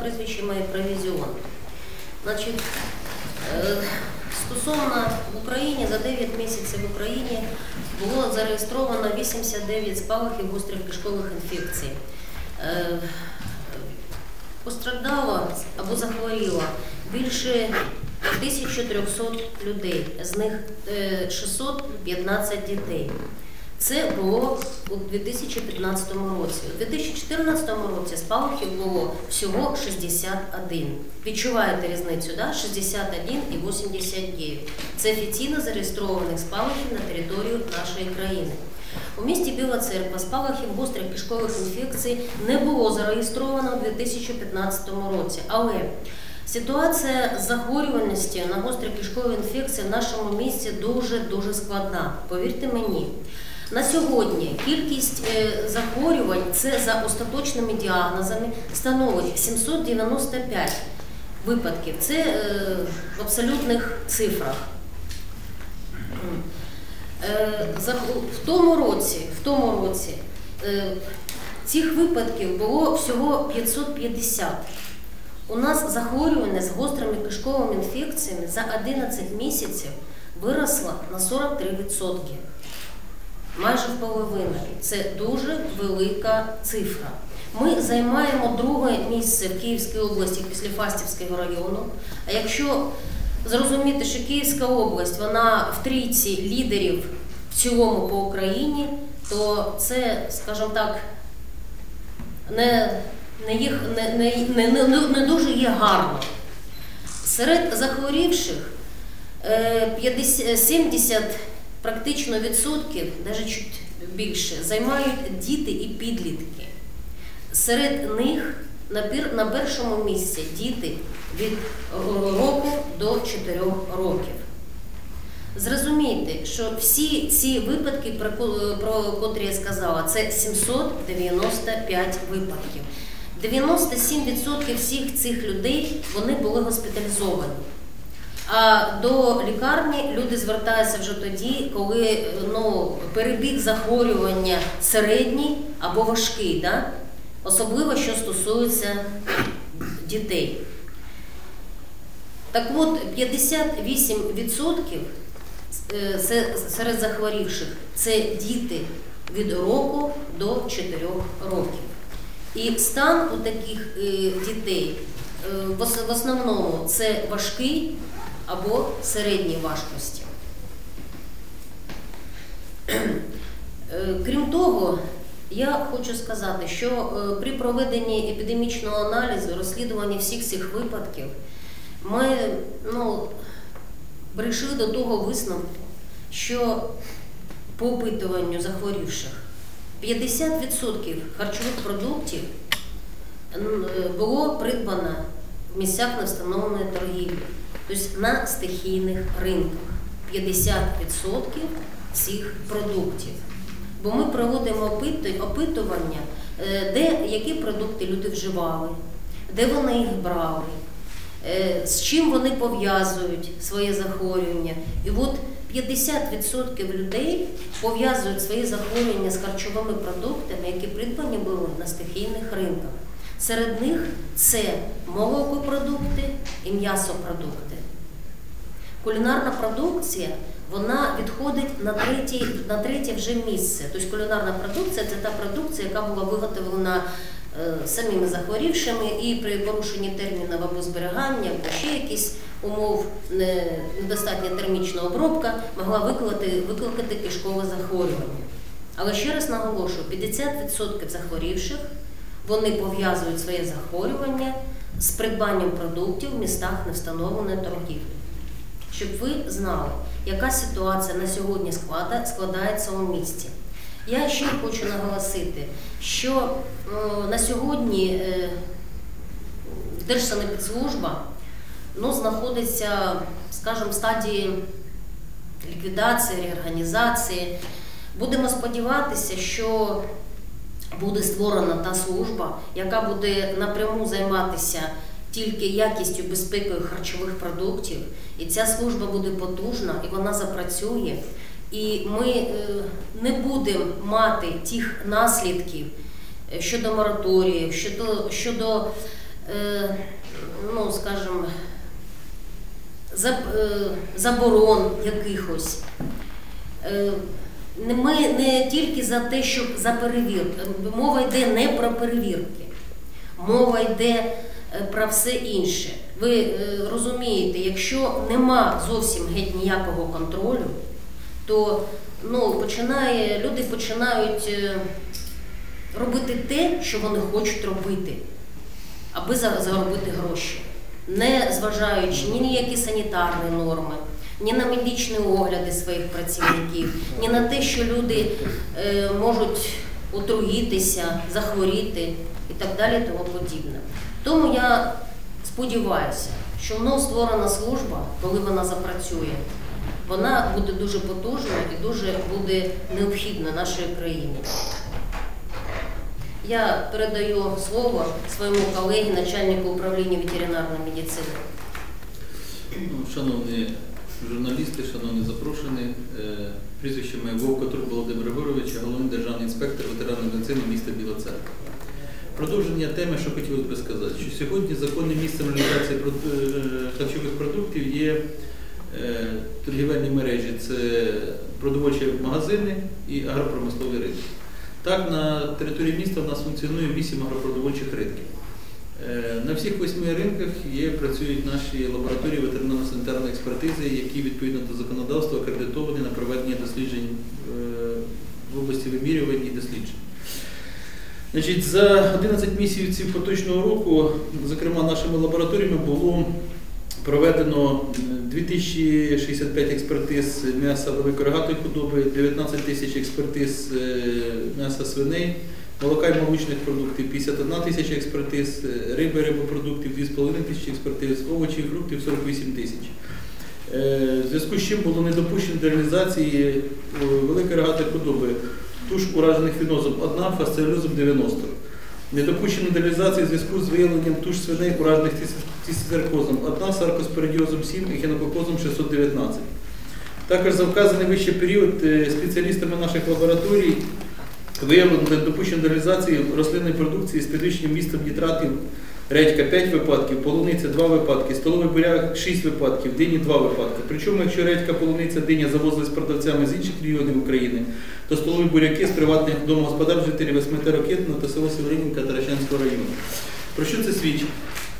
прізвище моє провізіон. Е, стосовно в Україні за 9 місяців в Україні було зареєстровано 89 спалахів гострих кишкових інфекцій. Е, Постраждало або захворіло більше 1300 людей, з них е, 615 дітей. Це було у 2015 році. У 2014 році спалахів було всього 61. Відчуваєте різницю, да? 61 і 89. Це офіційно зареєстрованих спалахів на територію нашої країни. У місті Біла Церква спалахів гострих кишкових інфекцій не було зареєстровано у 2015 році. Але ситуація захворюваності на гострі кишкові інфекції в нашому місті дуже-дуже складна. Повірте мені. На сьогодні кількість е, захворювань це за остаточними діагнозами становить 795 випадків. Це е, в абсолютних цифрах. Е, В тому році, в тому році цих випадків було всього 550. У нас захворювання з гострими кишковими інфекціями за 11 місяців виросло на 43%. Майже в половину. Це дуже велика цифра. Ми займаємо друге місце в Київській області після Фастівського району. А якщо зрозуміти, що Київська область вона в трійці лідерів в цілому по Україні, то це, скажімо так, не, не, їх, не, не, не, не, дуже є гарно. Серед захворівших е, 50, 70 практично відсотків, навіть чуть більше, займають діти і підлітки. Серед них на, першому місці діти від року до 4 років. Зрозумійте, що всі ці випадки, про, про котрі я сказала, це 795 випадків. 97% всіх цих людей вони були госпіталізовані. А до лікарні люди звертаються вже тоді, коли ну, перебіг захворювання середній або важкий, да? особливо що стосується дітей. Так от 58% е, це серед захворівших це діти від року до 4 років. І стан у таких е, дітей е, в основному це важкий або середній важкості. Е, Крім того, я хочу сказати, що е, при проведенні епідемічного аналізу, розслідуванні всіх цих випадків, ми ну, прийшли до того висновку, що по опитуванню захворівших 50% харчових продуктів е, було придбано в місцях невстановленої торгівлі, тобто на стихійних ринках. 50% цих продуктів. Бо ми проводимо опитування, е, де які продукти люди вживали, де вони їх брали, е, з чим вони пов'язують своє захворювання. І от 50% людей пов'язують свої захворювання з харчовими продуктами, які придбані були на стихійних ринках. Серед них це молокопродукти і м'ясопродукти. Кулінарна продукція вона відходить на третє, на третє вже місце. Тобто кулінарна продукція це та продукція, яка була виготовлена е, самими захворівшими і при порушенні термінів або зберігання, або ще якісь умов недостатня термічна обробка могла викликати, викликати кишкове захворювання. Але ще раз наголошую, 50% захворівших вони пов'язують своє захворювання з придбанням продуктів в містах невстановленої торгівлі. Щоб ви знали, яка ситуація на сьогодні складається у місті. Я ще хочу наголосити, що е, на сьогодні е, Держсанепідслужба ну, знаходиться, скажімо, в стадії ліквідації, реорганізації. Будемо сподіватися, що буде створена та служба, яка буде напряму займатися тільки якістю безпекою харчових продуктів, і ця служба буде потужна і вона запрацює. І ми е, не будемо мати тих наслідків е, щодо мораторіїв, щодо, щодо е, ну, скажімо, заборон якихось. Ми не тільки за те, щоб за перевірки. Мова йде не про перевірки, мова йде про все інше. Ви е, розумієте, якщо нема зовсім геть ніякого контролю, то ну, починає, люди починають е, робити те, що вони хочуть робити, аби заробити гроші, не зважаючи ні на які санітарні норми, ні на медичні огляди своїх працівників, ні на те, що люди е, можуть отруїтися, захворіти і так далі, тому подібне. Тому я сподіваюся, що мною створена служба, коли вона запрацює, вона буде дуже потужною і дуже буде необхідна нашій країні. Я передаю слово своєму колегі, начальнику управління ветеринарної медицини. Ну, Шановні журналісти, шановні запрошені, е, прізвище моє Вовка Тур Володимир Григорович, головний державний інспектор ветеранної медицини міста Біла Церква. Продовження теми, що хотілося би сказати, що сьогодні законним місцем реалізації е, харчових продуктів є е, торгівельні мережі, це продовольчі магазини і агропромислові ринки. Так, на території міста в нас функціонує 8 агропродовольчих ринків. Е, На всіх восьми ринках є, працюють наші лабораторії ветеринарно-санітарної експертизи, які відповідно до законодавства акредитовані на проведення досліджень в області вимірювань і досліджень. Значить, за 11 місяців поточного року, зокрема нашими лабораторіями, було проведено е, 2065 експертиз м'яса великорогатої худоби, 19 тисяч експертиз е, м'яса свиней, молока і молочних продуктів 51 тисяча експертиз, е, риби, рибопродуктів 2,5 тисячі експертиз, овочів фруктів 48 тисяч. Е, В зв'язку з чим було недопущено до реалізації великої рогатої худоби туш уражених фінозом 1, фасциолюзом 90. Недопущено до реалізації в зв'язку з виявленням туш свиней уражених тисцеркозом 1, саркоспоридіозом 7 і хінококозом 619. Також за вказаний вище період е, спеціалістами наших лабораторій виявлено недопущено до рослинної продукції з підвищенням містом нітратів редька 5 випадків, полуниця 2 випадки, столовий буряк 6 випадків, дині 2 випадки. Причому, якщо редька, полуниця, диня завозили з продавцями з інших регіонів України, то столові буряки з приватних домогосподарств жителів Восьмитерокетного та село Северинівка Таращанського району. Про що це свідчить?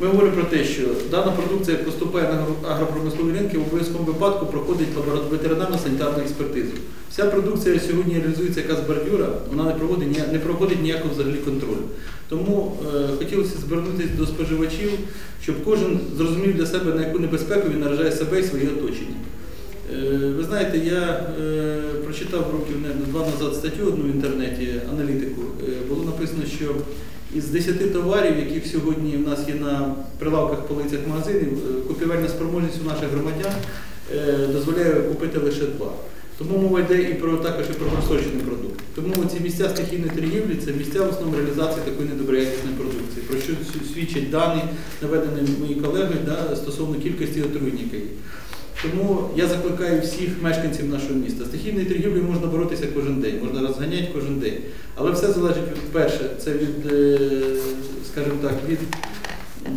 Ми говоримо про те, що дана продукція як поступає на агро- агропромислові ринки, в обов'язковому випадку проходить лабора- ветеринарно-санітарну експертизу. Вся продукція сьогодні реалізується яка з бордюра, вона не проводить, не проходить ніякого взагалі контролю. Тому е, хотілося звернутися до споживачів, щоб кожен зрозумів для себе, на яку небезпеку він наражає себе і своє оточення. Е, Ви знаєте, я е, прочитав років два назад статтю одну в інтернеті, аналітику. Е, Було написано, що із 10 товарів, яких сьогодні в нас є на прилавках полицях магазинів, е, купівельна спроможність у наших громадян е, дозволяє купити лише два. Тому мова йде і про також і про просрочений продукт. Тому ці місця стихійної торгівлі це місця в основному реалізації такої недоброякісної продукції, про що свідчать дані, наведені моїй колегою да, стосовно кількості отруєнь, які є. Тому я закликаю всіх мешканців нашого міста. Стихійною торгівлею можна боротися кожен день, можна розганяти кожен день. Але все залежить від перше, це від, е, скажімо так, від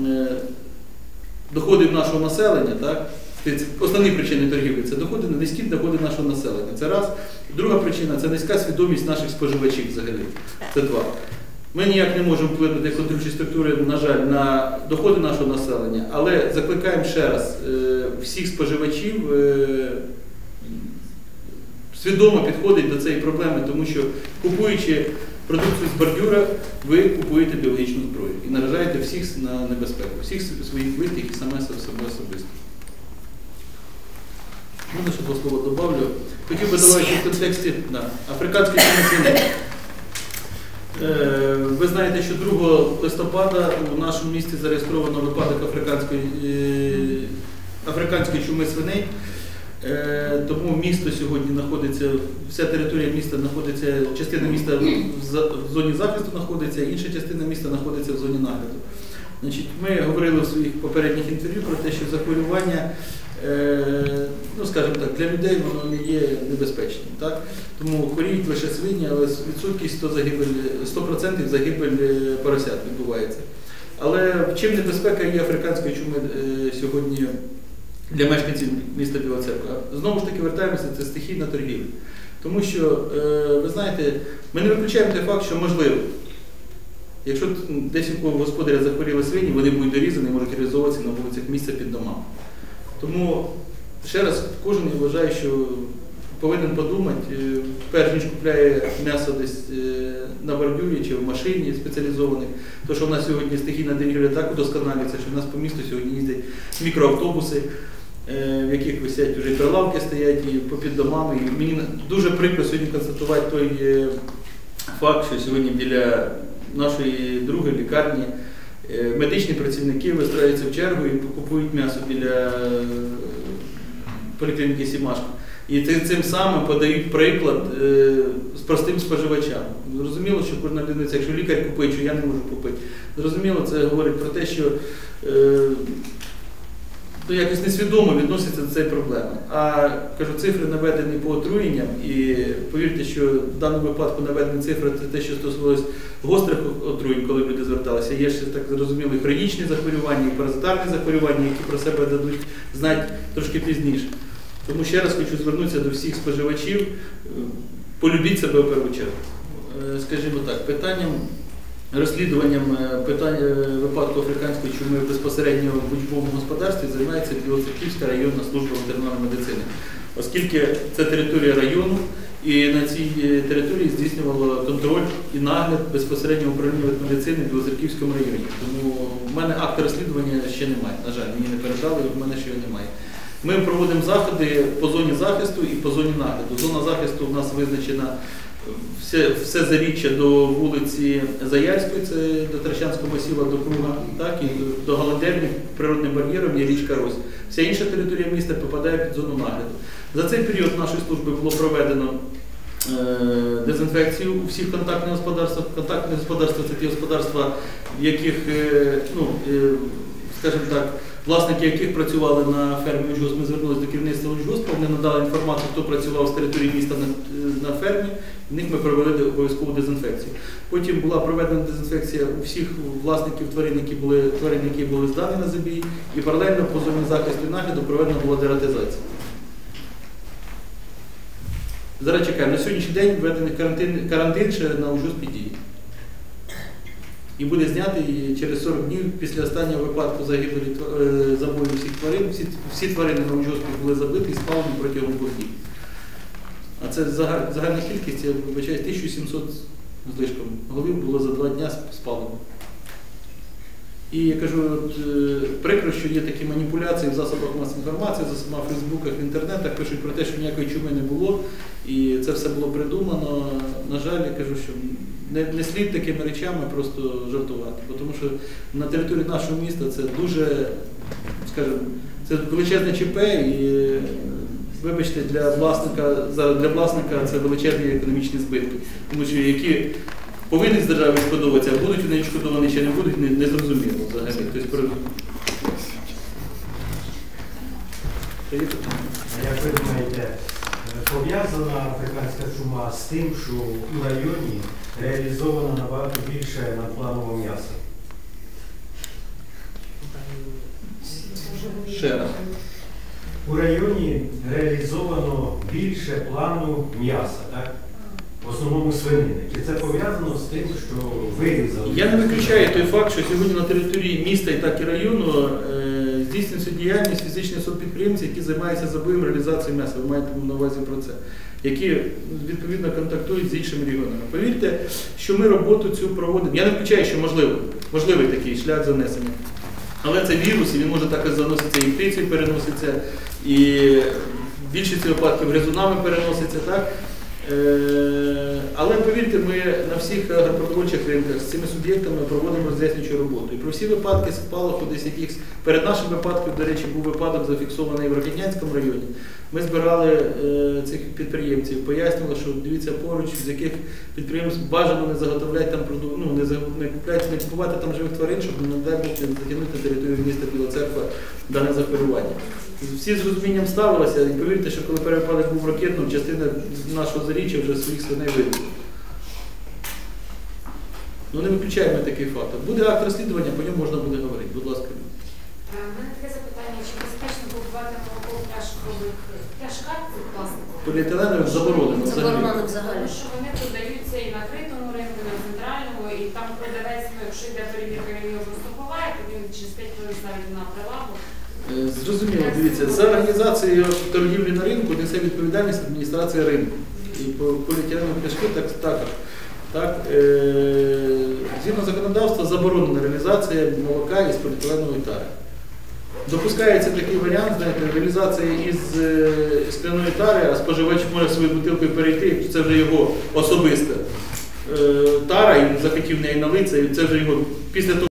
е, доходів нашого населення. Так? Основні причини торгівлі це доходи, низькі доходи нашого населення. Це раз. Друга причина це низька свідомість наших споживачів взагалі. Це два. Ми ніяк не можемо вплинути як контролюючі структури, на жаль, на доходи нашого населення, але закликаємо ще раз е, всіх споживачів е, свідомо підходить до цієї проблеми, тому що купуючи продукцію з бордюра, ви купуєте біологічну зброю і наражаєте всіх на небезпеку, всіх своїх близьких і саме себе особисто. Можна ще два слова добавлю. Хотів би давати в контексті да, африканської. Е, Ви знаєте, що 2 листопада у нашому місті зареєстровано випадок африканської, е, африканської чуми свиней. Е, Тому місто сьогодні знаходиться, вся територія міста знаходиться, частина міста в зоні захисту знаходиться, інша частина міста знаходиться в зоні нагляду. Значить, ми говорили в своїх попередніх інтерв'ю про те, що захворювання, е, ну скажімо так, для людей воно не є небезпечним. Так? Тому хворіють лише свині, але відсуткість 100 загибель, 100% загибель е, поросят відбувається. Але чим небезпека є африканської чуми е, сьогодні для мешканців міста Біла Церква? Знову ж таки вертаємося, це стихійна торгівля. Тому що, е, ви знаєте, ми не виключаємо той факт, що можливо, якщо десь у кого господаря захворіли свині, вони будуть дорізані, можуть реалізовуватися на вулицях місця під домами. Тому ще раз кожен я вважаю, що повинен подумати, е, перш ніж купляє м'ясо десь е, на бордюрі чи в машині спеціалізованих, то що в нас сьогодні стихійна торгівля так удосконалюється, що в нас по місту сьогодні їздять мікроавтобуси, е, в яких висять вже прилавки стоять, і попід домами. І мені дуже прикро сьогодні констатувати той факт, що сьогодні біля нашої другої лікарні медичні працівники вистроюються в чергу і купують м'ясо біля поліклініки Сімашко. І цим самим подають приклад е, з простим споживачам. Зрозуміло, що кожна людина, якщо лікар купить, що я не можу купити. Зрозуміло, це говорить про те, що е, ну, якось несвідомо відносяться до цієї проблеми. А кажу, цифри наведені по отруєнням, і повірте, що в даному випадку наведені цифри це те, що стосувалось гострих отруєнь, коли люди зверталися. Є ще так зрозуміло і хронічні захворювання, і паразитарні захворювання, які про себе дадуть знати трошки пізніше. Тому ще раз хочу звернутися до всіх споживачів. е, Полюбіть себе в першу чергу. Е, Скажімо так, питанням розслідуванням е, питань е, випадку африканської чуми безпосередньо в учбовому господарстві займається Білоцерківська районна служба ветеринарної медицини, оскільки це територія району, і на цій території здійснювало контроль і нагляд безпосередньо управління ветмедицини в Білоцерківському районі. Тому в мене акт розслідування ще немає. На жаль, мені не передали, в мене ще його немає. Ми проводимо заходи по зоні захисту і по зоні нагляду. Зона захисту у нас визначена все, все заріччя до вулиці Заярської, це до Трещанського масіва, до Круга, так, і до, до природним бар'єром є річка Рось. Вся інша територія міста попадає під зону нагляду. За цей період нашої служби було проведено е, дезінфекцію у всіх контактних господарствах. Контактні господарства це ті господарства, в яких, е, ну, е, скажімо так, власники яких працювали на фермі Учгосп, ми звернулися до керівництва Учгоспу, вони надали інформацію, хто працював з території міста на, на фермі, в них ми провели обов'язкову дезінфекцію. Потім була проведена дезінфекція у всіх власників тварин, які були, тварин, які були здані на забій, і паралельно по зоні захисту і нагляду проведена була дератизація. Зараз чекаємо. На сьогоднішній день введений карантин, карантин ще на Ужгоспі діє. І буде знятий через 40 днів після останнього випадку загибелі е, забою всіх тварин. Всі, всі тварини на Ужгоспі були забиті і спалені протягом двох днів. А це загальна кількість, я вибачаю, 1700 з голів було за два дні спалено. І я кажу, от, е, прикро, що є такі маніпуляції в засобах масової інформації, засобах в Фейсбуках, в інтернетах пишуть про те, що ніякої чуми не було, і це все було придумано. На жаль, я кажу, що не, не слід такими речами просто жартувати, тому що на території нашого міста це дуже, скажімо, це величезне ЧП і. Вибачте, для власника для власника це величезні економічні збитки, тому що які повинні з держави відшкодовуватися, а будуть вони відшкодовані чи не будуть, не, не зрозуміло взагалі. Тобто, Як ви думаєте, е, пов'язана африканська чума з тим, що у районі реалізовано набагато більше надпланового м'яса? Ще раз. У районі реалізовано більше плану м'яса, так? В основному свинини. Чи це пов'язано з тим, що вирізали? Я не виключаю той факт, що сьогодні на території міста і так і району е, здійснюється діяльність фізичних підприємців, які займаються забоєм реалізацією м'яса. Ви маєте на увазі про це, які відповідно контактують з іншими регіонами. Повірте, що ми роботу цю проводимо. Я не виключаю, що можливо, можливий такий шлях занесення. Але це вірус, і він може також заноситися і птицею переноситься, і в більшості випадків гризунами переноситься, так? Е, Але повірте, ми на всіх агропродовольчих ринках з цими суб'єктами проводимо роз'яснюючу роботу. І про всі випадки спалаху десь якихось перед нашим випадком, до речі, був випадок зафіксований в Рокетнянському районі. Ми збирали е, цих підприємців, пояснювали, що дивіться поруч, з яких підприємств бажано не заготовляти там ну, не, не купляти, не купувати там живих тварин, щоб не дай Бог затягнути територію міста Біла Церква дане захворювання. Всі з розумінням ставилися, і повірте, що коли перепадок був ракетним, частина нашого заріччя вже своїх свиней вивезла. Ну не виключаємо такий фактор. Буде акт розслідування, по ньому можна буде говорити. Будь ласка. Е, У мене таке запитання, чи безпечно купувати молоко в пляшкових пляшках цих пластикових? Поліетиленових заборонено взагалі. Заборонено взагалі. Тому що вони продаються і на критому ринку, і на центральному, і там продавець, ну, якщо йде перевірка, він його просто то він через 5 хвилин ставить на прилаву. Е, Зрозуміло, дивіться, за організацію торгівлі на ринку несе відповідальність адміністрація ринку. І по поліетиленові пляшки так також. Так, е, згідно законодавства заборонена реалізація молока із поліетиленової тари. Допускається такий варіант, знаєте, реалізація із е, скляної тари, а споживач може своєю бутилкою перейти, це вже його особиста тара, він захотів неї налитися, це вже його після того.